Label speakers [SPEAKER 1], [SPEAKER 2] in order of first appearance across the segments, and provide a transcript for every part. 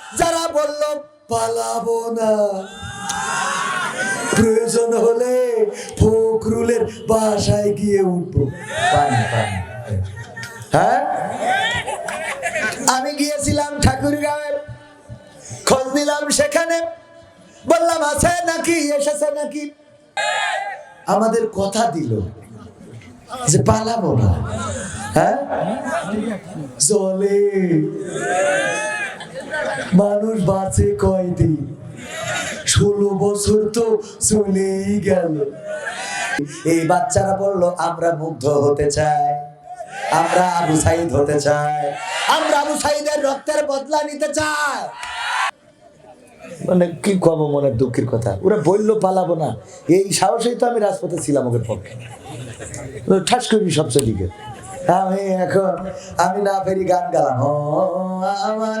[SPEAKER 1] যারা বলল পালাবো না। প্রয়োজন হলে ফখরুলের বাসায় গিয়ে উঠবো। হ্যাঁ? আমি গিয়েছিলাম ঠাকুরগাঁওয়ে খোঁজ নিলাম সেখানে। বললাম আছে নাকি? এসেছে নাকি? আমাদের কথা দিল যে পালাবো না। হ্যাঁ? জলে মানুষ বাঁচে কয়দিন? ষোলো বছর তো চলেই গেল। এই বাচ্চারা বলল, আমরা মুগ্ধ হতে চাই। আমরা আবু সাইদ হতে চাই। আমরা আবু সাইদের রক্তের বদলা নিতে চাই। মানে কি কব মনের দুঃখের কথা? ওরা বলল, পালাবো না। এই সাহসেই তো আমি রাজপথে ছিলাম ওদের পক্ষে। ঠাস করি সবচেয়ে দিকে আমি এখন, আমি না ফেরি গান গালাম। আমার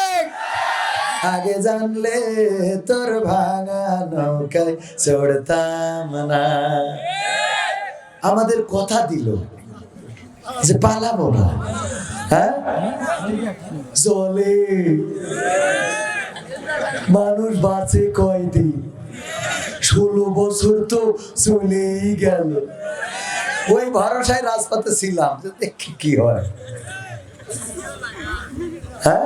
[SPEAKER 1] আগে জানলে তোর ভাঙা নৌকায় চড়তাম না। আমাদের কথা দিল যে পালাবো না। হ্যাঁ? জলে। মানুষ বাঁচে কয়দিন? ষোলো বছর তো চলেই গেল। ওই ভরসায় রাজপথে ছিলাম, যে দেখি কি হয়। হ্যাঁ?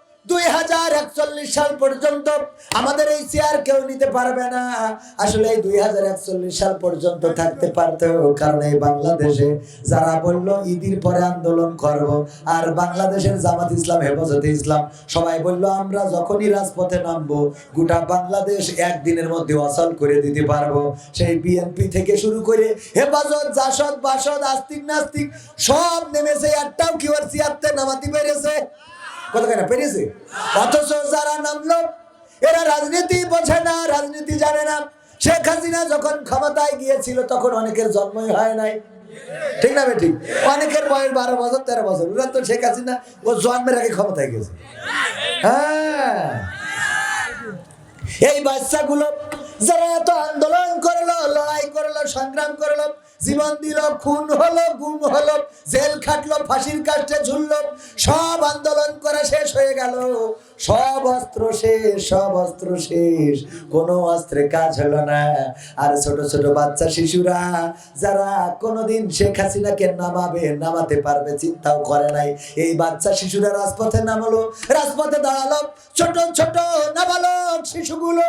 [SPEAKER 1] দুই হাজার একচল্লিশ সাল পর্যন্ত আমাদের এই চেয়ার কেউ নিতে পারবে না। আসলে এই দুই হাজার একচল্লিশ সাল পর্যন্ত থাকতে পারতো কারণ এই বাংলাদেশে যারা বলল পরে আন্দোলন করব। আর বাংলাদেশের জামাত ইসলাম, হেফাজতে ইসলাম, সবাই বলল, আমরা যখনই রাজপথে নামবো, গোটা বাংলাদেশ একদিনের মধ্যে অচল করে দিতে পারব। সেই বিএনপি থেকে শুরু করে হেফাজত, জাসদ, বাসদ আস্তিক নাস্তিক সব নেমেছে। একটাও কি ওর সিয়ারতে নামাতে পেরেছে? কেন পেরেছে? অথচ যারা নামলো, এরা রাজনীতি বোঝে না, রাজনীতি জানে না। শেখ হাসিনা যখন ক্ষমতায় গিয়েছিল, তখন অনেকের জন্মই হয় নাই। ঠিক না ঠিক অনেকের বয়স বারো বছর, তেরো বছর। ওরা তো শেখ হাসিনা, ও জন্মের আগে ক্ষমতায় গেছে হ্যাঁ। এই বাচ্চাগুলো যারা এত আন্দোলন করল, লড়াই করল, সংগ্রাম করল জীবন দিল খুন হলো গুম হলো জেল খাটলো ফাঁসির কাষ্টে ঝুললো সব আন্দোলন করা শেষ হয়ে গেল। সব অস্ত্র শেষ, সব অস্ত্র শেষ। কোনো অস্ত্রে কাজ হলো না। আর ছোট ছোট বাচ্চা শিশুরা, যারা কোনোদিন শেখ হাসিনাকে নামাবে, নামাতে পারবে, চিন্তাও করে নাই। এই বাচ্চা শিশুরা রাজপথে নামলো, রাজপথে দাঁড়াল। ছোট ছোট নাবালক শিশুগুলো।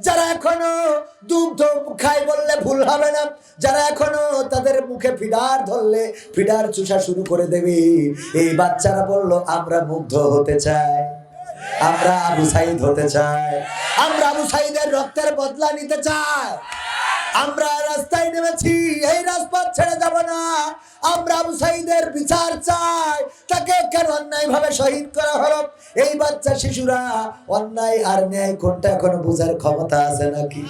[SPEAKER 1] যারা এখনও দুগ্ধ খায় বললে ভুল হবে না। যারা এখনও তাদের মুখে ফিডার ধরলে, ফিডার চুষা শুরু করে দেবে। এই বাচ্চারা বলল, আমরা মুগ্ধ হতে চাই। আমরা আবু সাইদ হতে চাই। আমরা আবু সাইদের রক্তের বদলা নিতে চাই। আমরা রাস্তায় নেমেছি, এই রাজপথ ছেড়ে যাব না। আমরা আবু সাইদের বিচার চাই। তাকে কেন অন্যায় ভাবে শহীদ করা হলো? এই বাচ্চা শিশুরা অন্যায় আর ন্যায় কোনটা এখনও বোঝার ক্ষমতা আছে নাকি?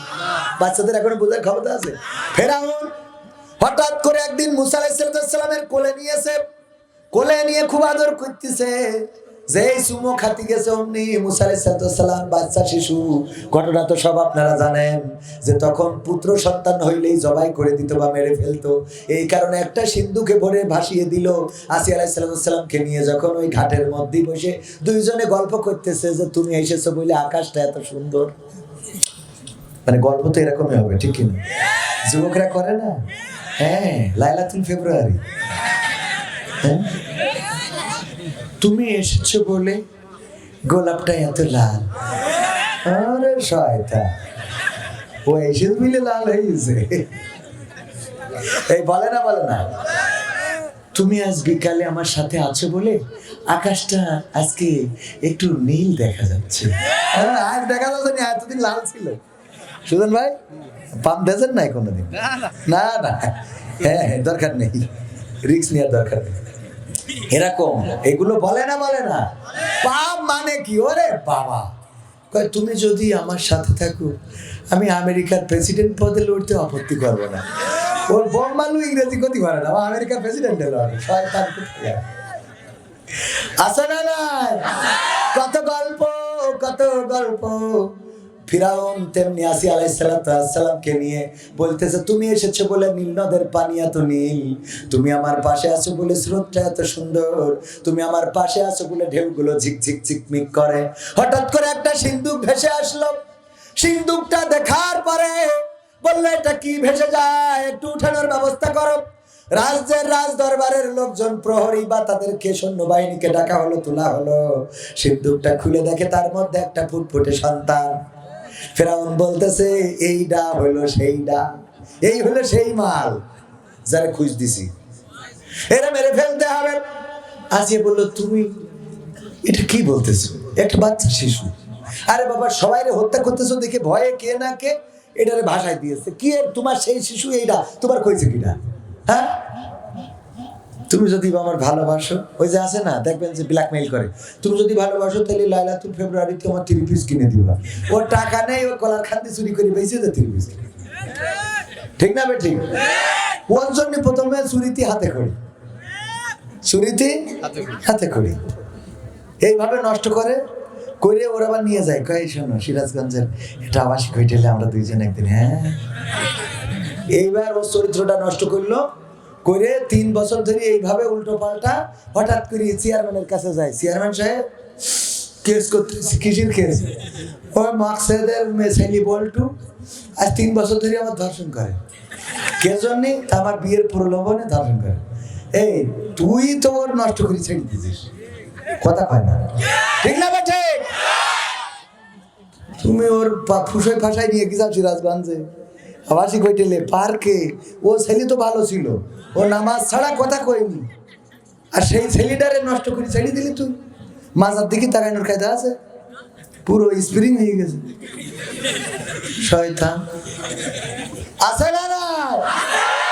[SPEAKER 1] বাচ্চাদের এখনও বোঝার ক্ষমতা আছে? ফেরাউন হঠাৎ করে একদিন মুসা আলাইসালামের কোলে নিয়েছে কোলে নিয়ে খুব আদর করতেছে। যেই সুমো খাতি গেছে অমনি মুসা আলাইসালাম বাচ্চা শিশু। ঘটনা তো সব আপনারা জানেন যে তখন পুত্র সন্তান হইলেই জবাই করে দিত বা মেরে ফেলতো। এই কারণে একটা সিন্ধুকে ভরে ভাসিয়ে দিল আসি আলাইসালামকে নিয়ে যখন ওই ঘাটের মধ্যে বসে দুইজনে গল্প করতেছে যে, তুমি এসেছ বলে আকাশটা এত সুন্দর। মানে গল্প তো এরকমই হবে, ঠিক কিনা যুবকরা করে না? হ্যাঁ লাইলাতুল ফেব্রুয়ারি। হ্যাঁ? তুমি এসেছ বলে গোলাপটা এত লাল। আরে শয়তা ও এসে মিলে লাল হয়ে গেছে এই বলে না বলে না। তুমি আজ বিকালে আমার সাথে আছো বলে আকাশটা আজকে একটু নীল দেখা যাচ্ছে। হ্যাঁ, আজ দেখা যাচ্ছে না এতদিন লাল ছিল। সুজন ভাই পাম দিয়েছেন নাই কোনোদিন না না। হ্যাঁ হ্যাঁ দরকার নেই। রিস্ক নেওয়ার দরকার নেই। এরকম, এগুলো বলে না বলে না। পাপ মানে কি? ওরে বাবা। তুমি যদি আমার সাথে থাকো, আমি আমেরিকার প্রেসিডেন্ট পদে লড়তে আপত্তি করব না। ওর বোম্বালু ইংরেজি ক্ষতি করে না। আমেরিকার প্রেসিডেন্টে লড়ে শয়তান। আছে না কত গল্প কত গল্প। ফিরাউন তেমনি আসি আলাইসালামকে নিয়ে বলতেছে, তুমি এসেছ বলে নীল নদের পানি এত নীল। তুমি আমার পাশে আছো বলে স্রোতটা এত সুন্দর। তুমি আমার পাশে আছো বলে ঢেউগুলো ঝিকঝিক ঝিকমিক করে। হঠাৎ করে একটা সিন্দুক ভেসে আসলো। সিন্দুকটা দেখার পরে বলল, এটা কি ভেসে যায়? একটু উঠানোর ব্যবস্থা করো। রাজ্যের রাজ দরবারের লোকজন, প্রহরী বা তাদেরকে সৈন্যবাহিনীকে ডাকা হলো, তোলা হলো। সিন্দুকটা খুলে দেখে তার মধ্যে একটা ফুটফুটে সন্তান। ফেরাউন বলতেছে এইটা হলো সেইটা এই হলো সেই মাল, যারা খুঁজ দিছি। এরা মেরে ফেলতে হবে। আসিয়ে বলল, তুমি এটা কি বলতেছো? একটা বাচ্চা শিশু। আরে বাবা সবাই হত্যা করতেছো দেখে ভয়ে কে না কে এটারে ভাষায় দিয়েছে। কি তোমার সেই শিশু এইটা তোমার কইছে কিনা? হ্যাঁ? তুমি যদি আমার ভালোবাসো ওই যে আছে না দেখবেন যে ব্ল্যাকমেইল করে। তুমি যদি ভালোবাসো তাহলে লাইলাতুল ফেব্রুয়ারিতে আমার থ্রি পিস কিনে দিবা ওর টাকা নেই ও কলার খান্দি চুরি করে বেঁচে তো থ্রি পিস ঠিক না বে ঠিক? ওর জন্য প্রথমে চুরিতে হাতে করি চুরিতে হাতে করি এইভাবে নষ্ট করে করে ওর আবার নিয়ে যায়। কয়ে শোনো সিরাজগঞ্জের এটা আবাসিক হোটেলে আমরা দুইজন একদিন হ্যাঁ? এইবার ওর চরিত্রটা নষ্ট করল। করে তিন বছর ধরে এইভাবে উল্টো পাল্টা হঠাৎ করে চেয়ারম্যানের কাছে যায়। চেয়ারম্যান সাহেব কেস করতেছি, কিসের কেস ওই মাকসেদের মেসাইলি বল্টু, আজ তিন বছর ধরে আমার ধর্ষণ করে। কে জন্যে? আমার বিয়ের প্রলোভনে ধর্ষণ করে। এই, তুই তো ওর নষ্ট করে ছেড়ে দিছিস কথা কয় না। ঠিক না বেঠে? তুমি ওর ফুসোয় ফাঁসায় নিয়ে গেছাও সিরাজগঞ্জে আবাসিক হোটেলে, পার্কে, ও ছেলে তো ভালো ছিল। ও নামাজ ছাড়া কথা কয়নি। আর সেই ছেলেটারে নষ্ট করে ছেড়ে দিলি তুই। মাজার দিকে তাকানোর কায়দা আছে? পুরো স্প্রিং হয়ে গেছে। শয়তান। আছে না